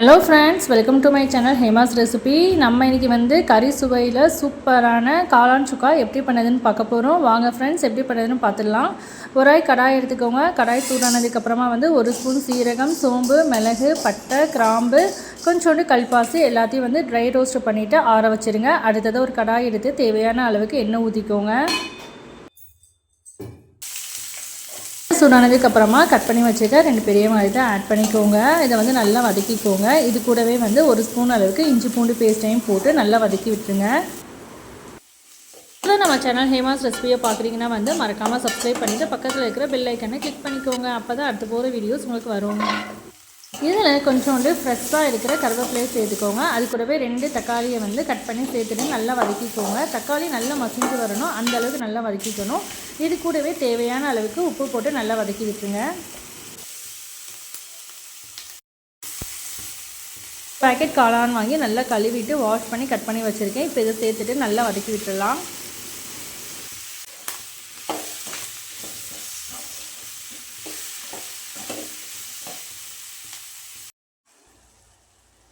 Hello friends welcome to my channel Hema's recipe நம்ம இன்றைக்கி வந்து கறி சுவையில் சூப்பரான காளான் சுக்கா எப்படி பண்ணதுன்னு பார்க்க போகிறோம் வாங்க ஃப்ரெண்ட்ஸ் எப்படி பண்ணதுன்னு பார்த்துடலாம். ஒரு ஆய் கடாய் எடுத்துக்கோங்க. கடாய் சூடானதுக்கப்புறமா வந்து ஒரு ஸ்பூன் சீரகம் சோம்பு மிளகு பட்டை கிராம்பு கொஞ்சோண்டு கல்பாசி எல்லாத்தையும் வந்து ட்ரை ரோஸ்ட் பண்ணிவிட்டு ஆற வச்சுருங்க. அடுத்தது ஒரு கடாய் எடுத்து தேவையான அளவுக்கு எண்ணெய் ஊற்றிக்கோங்க சூடானதுக்கு அப்புறமா கட் பண்ணி வச்சுக்க ரெண்டு பெரிய வெங்காயத்தை ஆட் பண்ணிக்கோங்க. இதை வந்து நல்லா வதக்கிக்கோங்க. இது கூடவே வந்து ஒரு ஸ்பூன் அளவுக்கு இஞ்சி பூண்டு பேஸ்ட்டையும் போட்டு நல்லா வதக்கி விட்டுருங்க. இப்போ நம்ம சேனல் ஹேமாஸ் ரெசிபியை பார்க்குறீங்கன்னா வந்து மறக்காமல் சப்ஸ்கிரைப் பண்ணிவிட்டு பக்கத்தில் இருக்கிற பெல் ஐக்கனை கிளிக் பண்ணிக்கோங்க. அப்போ தான் அடுத்து போகிற வீடியோஸ் உங்களுக்கு வரும். இதில் கொஞ்சோண்டு ஃப்ரெஷ்ஷாக இருக்கிற கருவேப்பிலையை சேர்த்துக்கோங்க. அது கூடவே ரெண்டு தக்காளியை வந்து கட் பண்ணி சேர்த்துட்டு நல்லா வதக்கிக்கோங்க. தக்காளி நல்லா மசிஞ்சு வரணும். அந்த அளவுக்கு நல்லா வதக்கிக்கணும். இது கூடவே தேவையான அளவுக்கு உப்பு போட்டு நல்லா வதக்கி விட்டுருங்க. பேக்கெட் காளான் வாங்கி நல்லா கழுவிட்டு வாஷ் பண்ணி கட் பண்ணி வச்சுருக்கேன். இப்போ இதை சேர்த்துட்டு நல்லா வதக்கி விட்டுடலாம்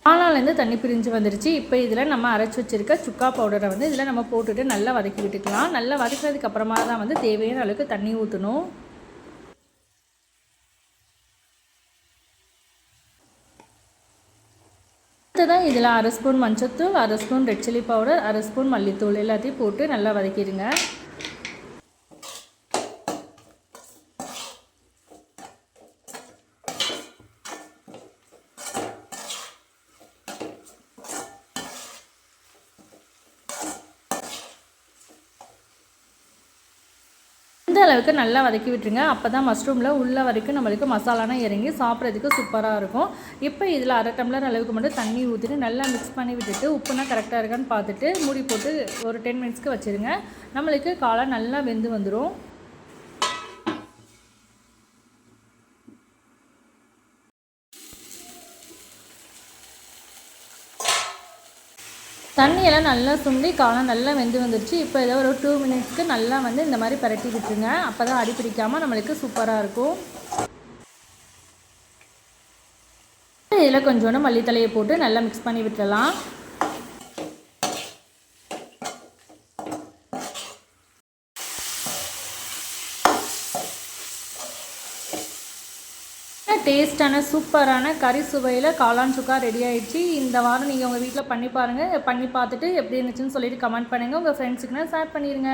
காளான்லேருந்து தண்ணி பிரிஞ்சு வந்துருச்சு. இப்போ இதில் நம்ம அரைச்சி வச்சுருக்க சுக்கா பவுடரை வந்து இதில் நம்ம போட்டுட்டு நல்லா வதக்கி விட்டுக்கலாம் நல்லா வதக்கினதுக்கு அப்புறமா தான் வந்து தேவையான அளவுக்கு தண்ணி ஊற்றணும் அடுத்ததான் இதில் அரை ஸ்பூன் மஞ்சத்தூள் அரை ஸ்பூன் ரெட் சில்லி பவுடர் அரை ஸ்பூன் மல்லித்தூள் எல்லாத்தையும் போட்டு நல்லா வதக்கிடுங்க. இந்த அளவுக்கு நல்லா வதக்கி விட்டுருங்க. அப்போ தான் மஷ்ரூமில் உள்ள வரைக்கும் நம்மளுக்கு மசாலானா இறங்கி சாப்பிட்றதுக்கு சூப்பராக இருக்கும். இப்போ இதில் அரை டம்ளர் அளவுக்கு மட்டும் தண்ணி ஊற்றிட்டு நல்லா மிக்ஸ் பண்ணி விட்டுட்டு உப்புனா கரெக்டாக இருக்கான்னு பார்த்துட்டு மூடி போட்டு ஒரு டென் மினிட்ஸ்க்கு வச்சுருங்க. நம்மளுக்கு காலை நல்லா வெந்து வந்துடும் தண்ணியெல்லாம் நல்லா சுண்டி காலம் நல்லா வெந்து வந்துருச்சு. இப்போ ஏதோ ஒரு டூ மினிட்ஸ்க்கு நல்லா வந்து இந்த மாதிரி பரட்டி விட்டுருங்க அப்போ தான் அடி பிடிக்காமல் நம்மளுக்கு சூப்பராக இருக்கும். இதில் கொஞ்சோண்டு மல்லித்தலையை போட்டு நல்லா மிக்ஸ் பண்ணி விட்டுடலாம் டேஸ்டான சூப்பரான கறி சுவையில் காளான் சுக்கா ரெடி ஆகிடுச்சு இந்த வாரம் நீங்கள் உங்கள் வீட்டில் பண்ணி பாருங்கள் பண்ணி பார்த்துட்டு எப்படி இருந்துச்சுன்னு சொல்லிட்டு கமெண்ட் பண்ணுங்கள் உங்கள் ஃப்ரெண்ட்ஸுக்குன்னா ஷேர் பண்ணிடுங்க